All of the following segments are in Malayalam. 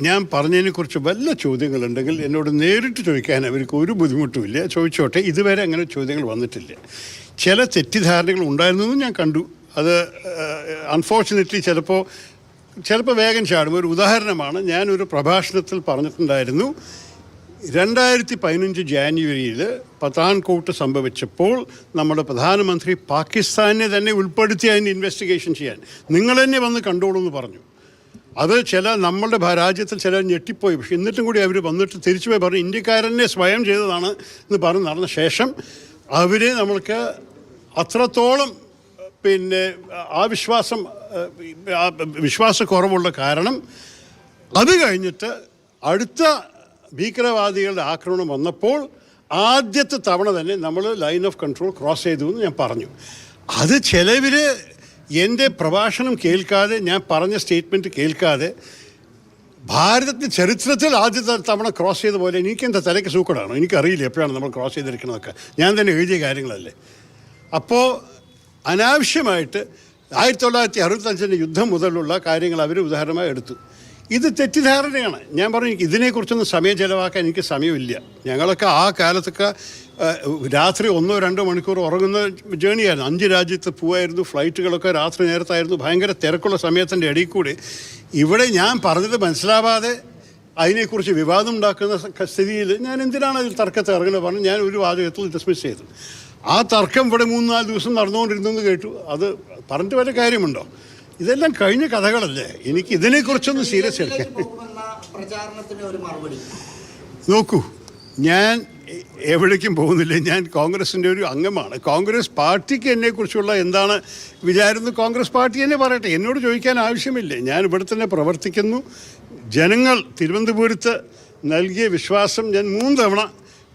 ഞാൻ പറഞ്ഞതിനെക്കുറിച്ച് വല്ല ചോദ്യങ്ങളുണ്ടെങ്കിൽ എന്നോട് നേരിട്ട് ചോദിക്കാൻ അവർക്ക് ഒരു ബുദ്ധിമുട്ടുമില്ല. ചോദിച്ചോട്ടെ ഇതുവരെ അങ്ങനെ ചോദ്യങ്ങൾ വന്നിട്ടില്ല. ചില തെറ്റിദ്ധാരണകൾ ഉണ്ടായിരുന്നെന്നും ഞാൻ കണ്ടു. അത് അൺഫോർച്ചുനേറ്റ്ലി ചിലപ്പോൾ ചിലപ്പോൾ വേഗം ചാടും. ഒരു ഉദാഹരണമാണ് ഞാനൊരു പ്രഭാഷണത്തിൽ പറഞ്ഞിട്ടുണ്ടായിരുന്നു രണ്ടായിരത്തി പതിനഞ്ച് ജാനുവരിയിൽ പത്താൻകോട്ട് സംഭവിച്ചപ്പോൾ നമ്മുടെ പ്രധാനമന്ത്രി പാകിസ്ഥാനെ തന്നെ ഉൾപ്പെടുത്തി അതിന് ഇൻവെസ്റ്റിഗേഷൻ ചെയ്യാൻ. നിങ്ങൾ തന്നെ വന്ന് കണ്ടോളൂ എന്ന് പറഞ്ഞു. അത് ചില നമ്മളുടെ രാജ്യത്തിൽ ചില ഞെട്ടിപ്പോയി. പക്ഷെ എന്നിട്ടും കൂടി അവർ വന്നിട്ട് തിരിച്ചു പോയി പറഞ്ഞു ഇന്ത്യക്കാരനെ സ്വയം ചെയ്തതാണ് എന്ന് പറഞ്ഞ് നടന്ന ശേഷം അവരെ നമ്മൾക്ക് അത്രത്തോളം പിന്നെ ആ വിശ്വാസം വിശ്വാസക്കുറവുള്ള കാരണം അത് കഴിഞ്ഞിട്ട് അടുത്ത ഭീകരവാദികളുടെ ആക്രമണം വന്നപ്പോൾ ആദ്യത്തെ തവണ തന്നെ നമ്മൾ ലൈൻ ഓഫ് കൺട്രോൾ ക്രോസ് ചെയ്തു എന്ന് ഞാൻ പറഞ്ഞു. അത് ചിലവർ എന്റെ പ്രഭാഷണം കേൾക്കാതെ ഞാൻ പറഞ്ഞ സ്റ്റേറ്റ്മെന്റ് കേൾക്കാതെ ഭാരതത്തിന്റെ ചരിത്രത്തിൽ ആദ്യത്തെ തവണ ക്രോസ് ചെയ്ത പോലെ എനിക്കെന്താ തലയ്ക്ക് സൂക്കടാണോ? എനിക്കറിയില്ല എപ്പോഴാണ് നമ്മൾ ക്രോസ് ചെയ്തിരിക്കുന്നതൊക്കെ ഞാൻ തന്നെ എഴുതിയ കാര്യങ്ങളല്ലേ. അപ്പോൾ അനാവശ്യമായിട്ട് ആയിരത്തി തൊള്ളായിരത്തി അറുപത്തഞ്ചിന്റെ യുദ്ധം മുതലുള്ള കാര്യങ്ങൾ അവർ ഉദാഹരണമായി എടുത്തു. ഇത് തെറ്റിദ്ധാരണയാണ്. ഞാൻ പറഞ്ഞു ഇതിനെക്കുറിച്ചൊന്നും സമയം ചിലവാക്കാൻ എനിക്ക് സമയമില്ല. ഞങ്ങളൊക്കെ ആ കാലത്തൊക്കെ രാത്രി ഒന്നോ രണ്ടോ മണിക്കൂർ ഉറങ്ങുന്ന ജേണിയായിരുന്നു. അഞ്ച് രാജ്യത്ത് പോവായിരുന്നു ഫ്ലൈറ്റുകളൊക്കെ രാത്രി നേരത്തായിരുന്നു. ഭയങ്കര തിരക്കുള്ള സമയത്തിന്റെ ഇടയിൽ കൂടി ഇവിടെ ഞാൻ പറഞ്ഞത് മനസ്സിലാവാതെ അതിനെക്കുറിച്ച് വിവാദം ഉണ്ടാക്കുന്ന സ്ഥിതിയിൽ ഞാൻ എന്തിനാണ് അതിൽ തർക്കത്തെ ഇറങ്ങുന്നത് പറഞ്ഞു ഞാൻ ഒരു വാചകത്തിൽ ഡിസ്മിസ് ചെയ്തു. ആ തർക്കം ഇവിടെ മൂന്ന് നാല് ദിവസം നടന്നുകൊണ്ടിരുന്നെന്ന് കേട്ടു. അത് പറഞ്ഞിട്ട് വല്ല കാര്യമുണ്ടോ? ഇതെല്ലാം കഴിഞ്ഞ കഥകളല്ലേ? എനിക്ക് ഇതിനെക്കുറിച്ചൊന്നും സീരിയസ് എടുക്കാൻ മറുപടി. നോക്കൂ ഞാൻ എവിടേക്കും പോകുന്നില്ല. ഞാൻ കോൺഗ്രസിന്റെ ഒരു അംഗമാണ്. കോൺഗ്രസ് പാർട്ടിക്ക് എന്നെക്കുറിച്ചുള്ള എന്താണ് വിചാരം കോൺഗ്രസ് പാർട്ടി തന്നെ പറയട്ടെ. എന്നോട് ചോദിക്കാൻ ആവശ്യമില്ല. ഞാൻ ഇവിടെ തന്നെ പ്രവർത്തിക്കുന്നു. ജനങ്ങൾ തിരുവനന്തപുരത്ത് നൽകിയ വിശ്വാസം ഞാൻ മൂന്ന് തവണ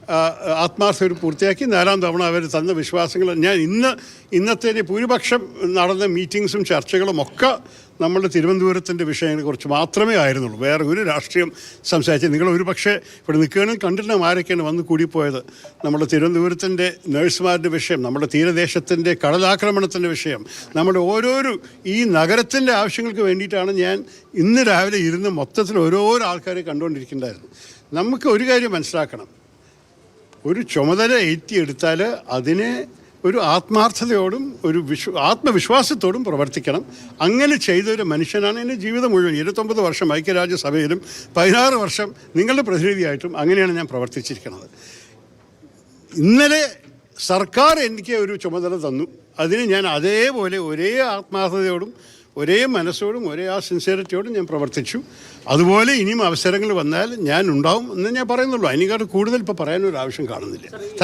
ആ, ആത്മാർത്ഥത പൂർത്തിയാക്കി നാലാം തവണ അവർ തന്ന വിശ്വാസങ്ങൾ. ഞാൻ ഇന്ന് ഇന്നത്തെ ഭൂരിപക്ഷം നടന്ന മീറ്റിങ്സും ചർച്ചകളും ഒക്കെ നമ്മളുടെ തിരുവനന്തപുരത്തിന്റെ വിഷയങ്ങളെക്കുറിച്ച് മാത്രമേ ആയിരുന്നുള്ളൂ. വേറെ ഒരു രാഷ്ട്രീയം സംസാരിച്ച് നിങ്ങൾ ഒരു പക്ഷേ ഇവിടെ നിൽക്കുകയാണെങ്കിൽ കണ്ടിട്ടുണ്ടാകും ആരൊക്കെയാണ് വന്ന് കൂടിപ്പോയത്? നമ്മുടെ തിരുവനന്തപുരത്തിന്റെ നഴ്സുമാരുടെ വിഷയം നമ്മുടെ തീരദേശത്തിന്റെ കടലാക്രമണത്തിന്റെ വിഷയം നമ്മുടെ ഓരോരോ ഈ നഗരത്തിന്റെ ആവശ്യങ്ങൾക്ക് വേണ്ടിയിട്ടാണ് ഞാൻ ഇന്ന് രാവിലെ ഇരുന്ന് മൊത്തത്തിൽ ഓരോരോ ആൾക്കാരെ കണ്ടുകൊണ്ടിരിക്കേണ്ടായിരുന്നു നമുക്ക് ഒരു കാര്യം മനസ്സിലാക്കണം. ഒരു ചുമതല ഏറ്റിയെടുത്താൽ അതിനെ ഒരു ആത്മാർത്ഥതയോടും ഒരു വിശ്വ ആത്മവിശ്വാസത്തോടും പ്രവർത്തിക്കണം. അങ്ങനെ ചെയ്ത ഒരു മനുഷ്യനാണ് എന്റെ ജീവിതം മുഴുവൻ. ഇരുപത്തൊമ്പത് വർഷം ഐക്യരാജ്യസഭയിലും പതിനാറ് വർഷം നിങ്ങളുടെ പ്രതിനിധിയായിട്ടും അങ്ങനെയാണ് ഞാൻ പ്രവർത്തിച്ചിരിക്കുന്നത്. ഇന്നലെ സർക്കാർ എനിക്ക് ഒരു ചുമതല തന്നു. അതിന് ഞാൻ അതേപോലെ ഒരേ ആത്മാർത്ഥതയോടും ഒരേ മനസ്സോടും ഒരേ ആ സിൻസിയറിറ്റിയോടും ഞാൻ പ്രവർത്തിച്ചു. അതുപോലെ ഇനിയും അവസരങ്ങൾ വന്നാൽ ഞാൻ ഉണ്ടാവും എന്ന് ഞാൻ പറയുന്നുള്ളൂ. അതിനേക്കാൾ കൂടുതൽ ഇപ്പോൾ പറയാനൊരു ആവശ്യം കാണുന്നില്ല.